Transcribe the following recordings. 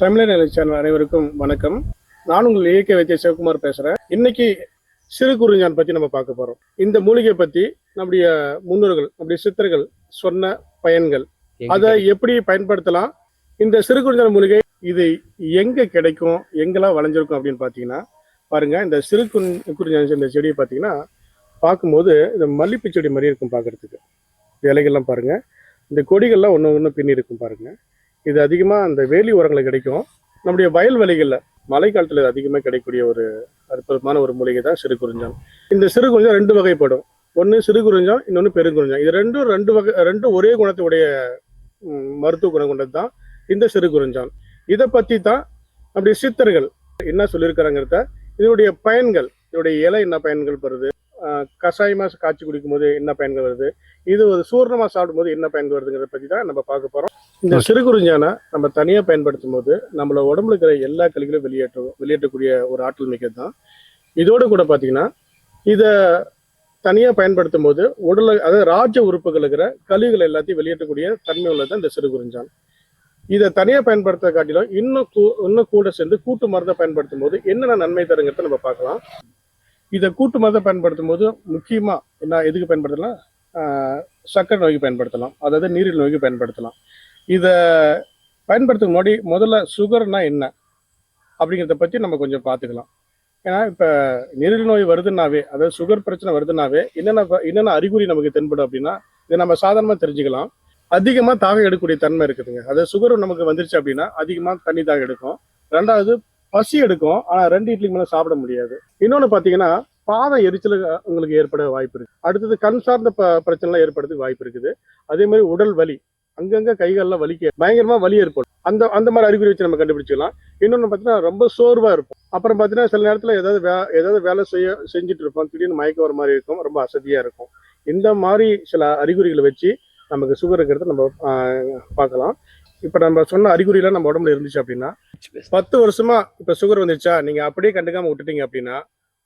தமிழர் நிலை சேனல் அனைவருக்கும் வணக்கம். நான் உங்கள் இயற்கை வைத்திய சிவகுமார் பேசுறேன். இன்னைக்கு சிறு குறிஞ்சான் பத்தி நம்ம பார்க்க போறோம். இந்த மூலிகை பத்தி நம்முடைய முன்னோர்கள் நம்முடைய சித்தர்கள் சொன்ன பயன்கள். அதை எப்படி பயன்படுத்தலாம்? இந்த சிறு குறிஞ்சான் மூலிகை இது எங்க கிடைக்கும்? எங்கெல்லாம் விளைஞ்சிருக்கும் அப்படின்னு பாத்தீங்கன்னா பாருங்க இந்த சிறு குறி குறிஞ்சான் இந்த செடியை பாத்தீங்கன்னா பார்க்கும்போது இந்த மல்லிப்பூ செடி மாதிரி இருக்கும் பார்க்கறதுக்கு. இலைகள்லாம் பாருங்க. இந்த கொடிகள்லாம் ஒன்று ஒன்று பின்னி இருக்கும் பாருங்க. இது அதிகமாக அந்த வேலி உரங்களை கிடைக்கும். நம்முடைய வயல்வெளிகளில் மழை காலத்தில் இது அதிகமாக கிடைக்கக்கூடிய ஒரு அற்புதமான ஒரு மூலிகை தான் சிறு குறிஞ்சம் இந்த சிறு குறிஞ்சம் ரெண்டு வகைப்படும். ஒன்று சிறு குறிஞ்சம் இன்னொன்று பெருங்குறிஞ்சம் இது ரெண்டும் ரெண்டு வகை ரெண்டும் ஒரே குணத்துடைய மருத்துவ குணம் கொண்டது தான் இந்த சிறு குறிஞ்சம் இதை பற்றி தான் நம்முடைய சித்தர்கள் என்ன சொல்லியிருக்கிறாங்கிறத இதனுடைய பயன்கள் இதனுடைய இலை என்ன பயன்கள் வருது கஷாயமாக காய்ச்சி குடிக்கும்போது என்ன பயன்கள் வருது? இது ஒரு சூர்ணமாக சாப்பிடும்போது என்ன பயன்கள் வருதுங்கிறத பற்றி தான் நம்ம பார்க்க போகிறோம் இந்த சிறு குறிஞ்சானை நம்ம தனியாக பயன்படுத்தும் போது நம்மள உடம்புல இருக்கிற எல்லா கழிவுகளும் வெளியேற்றும் வெளியேற்றக்கூடிய ஒரு ஆற்றல் மிக்கது தான் இதோட கூட பார்த்தீங்கன்னா இதை தனியாக பயன்படுத்தும் போது உடல அதாவது ராஜ உறுப்புகள் இருக்கிற கழிவுகள் எல்லாத்தையும் வெளியேற்றக்கூடிய தன்மை உள்ளது தான் இந்த சிறு குறிஞ்சான் இதை தனியாக பயன்படுத்த காட்டிலும் இன்னும் இன்னும் கூட சேர்ந்து கூட்டு மருந்தை பயன்படுத்தும் போது என்னென்ன நன்மை தருங்கிறத நம்ம பார்க்கலாம். இதை கூட்டு மருந்தை பயன்படுத்தும் போது முக்கியமாக என்ன எதுக்கு பயன்படுத்தலாம்? ஆஹ் சர்க்கரை நோய்க்கு பயன்படுத்தலாம். அதாவது நீரிழிவு நோய்க்கு பயன்படுத்தலாம். இதை பயன்படுத்தும் முன்னாடி முதல்ல சுகர்னா என்ன? அப்படிங்கிறத பற்றி நம்ம கொஞ்சம் பார்த்துக்கலாம் ஏன்னா இப்போ நீரிழிவு நோய் வருதுன்னாவே அதாவது சுகர் பிரச்சனை வருதுன்னாவே என்னென்ன ப- என்னென்ன அறிகுறி நமக்கு தென்படும் அப்படின்னா இதை நம்ம சாதாரணமாக தெரிஞ்சுக்கலாம். அதிகமாக தாகம் எடுக்கக்கூடிய தன்மை இருக்குதுங்க. அதாவது சுகர் நமக்கு வந்துருச்சு அப்படின்னா அதிகமாக தண்ணி தாகம் எடுக்கும். ரெண்டாவது பசி எடுக்கும். ஆனால் ரெண்டு இட்லிக்கு மேலே சாப்பிட முடியாது. இன்னொன்று பார்த்தீங்கன்னா பாதம் எரிச்சல் உங்களுக்கு ஏற்பட வாய்ப்பு இருக்குது அடுத்தது கண் சார்ந்த ப பிரச்சனைலாம் ஏற்படுறதுக்கு வாய்ப்பு இருக்குது. அதே மாதிரி உடல் வலி. அங்கங்க கைகள்லாம் வலிக்க பயங்கரமா வலி ஏற்படும். அந்த அந்த மாதிரி அறிகுறி வச்சு நம்ம கண்டுபிடிச்சிக்கலாம். இன்னொன்று பார்த்தீங்கன்னா ரொம்ப சோர்வா இருக்கும் அப்புறம் பார்த்தீங்கன்னா சில நேரத்தில் ஏதாவது வே ஏதாவது வேலை செய்ய செஞ்சுட்டு இருப்போம். திடீர்னு மயக்கம் வர மாதிரி இருக்கும். ரொம்ப அசதியா இருக்கும். இந்த மாதிரி சில அறிகுறிகளை வச்சு நமக்கு சுகர் இருக்கிறத நம்ம பார்க்கலாம். இப்போ நம்ம சொன்ன அறிகுறிலாம் நம்ம உடம்புல இருந்துச்சு அப்படின்னா பத்து வருஷமா இப்போ சுகர் வந்துருச்சா? நீங்க அப்படியே கண்டுக்காம விட்டுட்டீங்க அப்படின்னா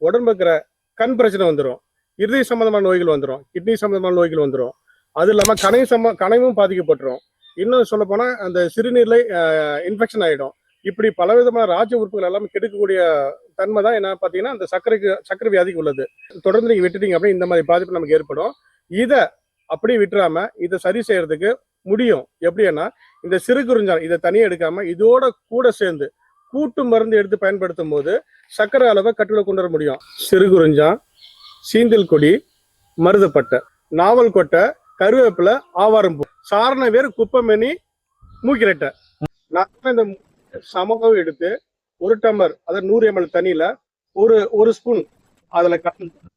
உடம்புல இருக்கிற கண் பிரச்சனை வந்துடும் இருதய சம்பந்தமான நோய்கள் வந்துடும் கிட்னி சம்பந்தமான நோய்கள் வந்துடும் அது இல்லாமல் கனவு சம்ம கனவும் பாதிக்கப்பட்டுரும். இன்னும் சொல்ல அந்த சிறுநீர்ல இன்ஃபெக்ஷன் ஆகிடும் இப்படி பலவிதமான ராஜ உறுப்புகள் எல்லாமே கெடுக்கக்கூடிய தன்மை தான் என்ன பார்த்தீங்கன்னா அந்த சர்க்கரைக்கு சர்க்கரை வியாதிக்கு உள்ளது. தொடர்ந்து நீங்கள் விட்டுட்டீங்க அப்படின்னா இந்த மாதிரி பாதிப்பு நமக்கு ஏற்படும். இதை அப்படியே விட்டுறாம இதை சரி செய்யறதுக்கு முடியும். எப்படின்னா இந்த சிறு குறிஞ்சான் இதை தனியாக எடுக்காம இதோட கூட சேர்ந்து கூட்டு மருந்து எடுத்து பயன்படுத்தும் போது சர்க்கரை அளவை கட்டுல கொண்டு வர முடியும். சிறு குறிஞ்சான் சீந்தில் கொடி மருதப்பட்டை நாவல் கொட்டை கருவேப்பிலை ஆவாரம்பூ. சாரண பேர் குப்பமேனி மூக்கிரட்டை. நான் இந்த சமகம் எடுத்து ஒரு டம்ளர் அதாவது நூறு எம்எல் தண்ணியில ஒரு ஒரு ஸ்பூன் அதுல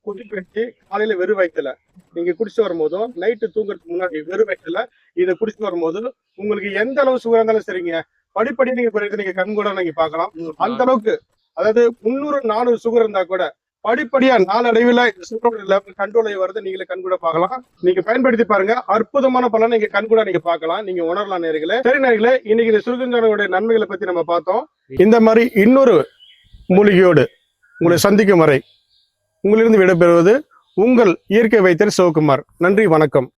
கொதிக்க வச்சு காலையில வெறும் வயிற்றுல நீங்க குடிச்சு வரும்போதும் நைட்டு தூங்குறதுக்கு முன்னாடி வெறும் வயிற்றுல இதை குடிச்சு வரும்போது உங்களுக்கு எந்த அளவு சுகர் இருந்தாலும் சரிங்க. படிப்படி நீங்க குறைத்து நீங்க கண் கூட நீங்க பார்க்கலாம். அந்த அளவுக்கு அதாவது முந்நூறு நானூறு சுகர் இருந்தா கூட படிப்படியா நாளடைவில் சுகரோட லெவல் கண்ட்ரோல் ஆகி வருது. நீங்களே கண்கூட பார்க்கலாம். நீங்க பயன்படுத்தி பாருங்க. அற்புதமான பலன் நீங்க கண்கூட நீங்க பார்க்கலாம். நீங்க உணரலாம் நேர்களே. சரி நேர்களே இன்னைக்கு இந்த சுருகஞ்சனுடைய நன்மைகளை பத்தி நம்ம பார்த்தோம். இந்த மாதிரி இன்னொரு மூலிகையோடு உங்களை சந்திக்கும் வரை உங்களிருந்து விடைபெறுவது உங்கள் இயற்கை வைத்தியர் சிவகுமார். நன்றி வணக்கம்.